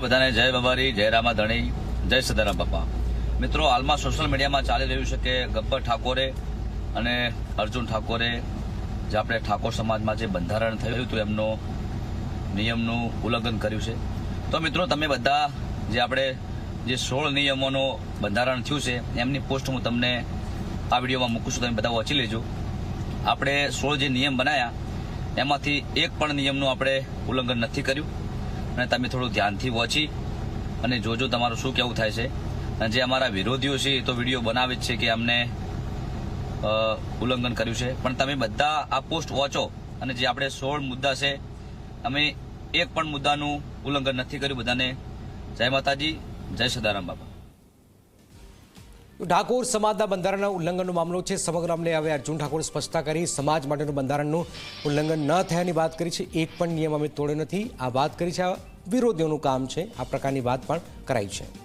બધાને જય બાબારી જય રામા ધણી જય સદારામ બાપા. મિત્રો, હાલમાં સોશિયલ મીડિયામાં ચાલી રહ્યું છે કે ગબ્બર ઠાકોરે અને અર્જુન ઠાકોરે જે આપણે ઠાકોર સમાજમાં જે બંધારણ થયું હતું, એમનો નિયમનું ઉલ્લંઘન કર્યું છે. તો મિત્રો, તમે બધા જે આપણે જે સોળ નિયમોનું બંધારણ થયું છે, એમની પોસ્ટ હું તમને આ વિડીયોમાં મૂકું છું, તમે બધા વાંચી લેજો. આપણે સોળ જે નિયમ બનાવ્યા એમાંથી એક પણ નિયમનું આપણે ઉલ્લંઘન નથી કર્યું. અને તમે થોડું ધ્યાનથી વોચી અને જોજો તમારું શું કેવું થાય છે. અને જે અમારા વિરોધીઓ છે એ તો વીડિયો બનાવે જ છે કે અમને ઉલ્લંઘન કર્યું છે. પણ તમે બધા આ પોસ્ટ વોચો અને જે આપણે સોળ મુદ્દા છે, અમે એક પણ મુદ્દાનું ઉલ્લંઘન નથી કર્યું બધાને. જય માતાજી, જય સદારામ બાપા. ઠાકોર સમાજના બંધારણના ઉલ્લંઘનનો મામલો છે. સમગ્ર અમને હવે અર્જુન ઠાકોરે સ્પષ્ટતા કરી સમાજ માટેનું બંધારણનું ઉલ્લંઘન ન થયાની વાત કરી છે. એક પણ નિયમ અમે તોડ્યો નથી. આ વાત કરી છે. આ વિરોધીઓનું કામ છે. આ પ્રકારની વાત પણ કરાઈ છે.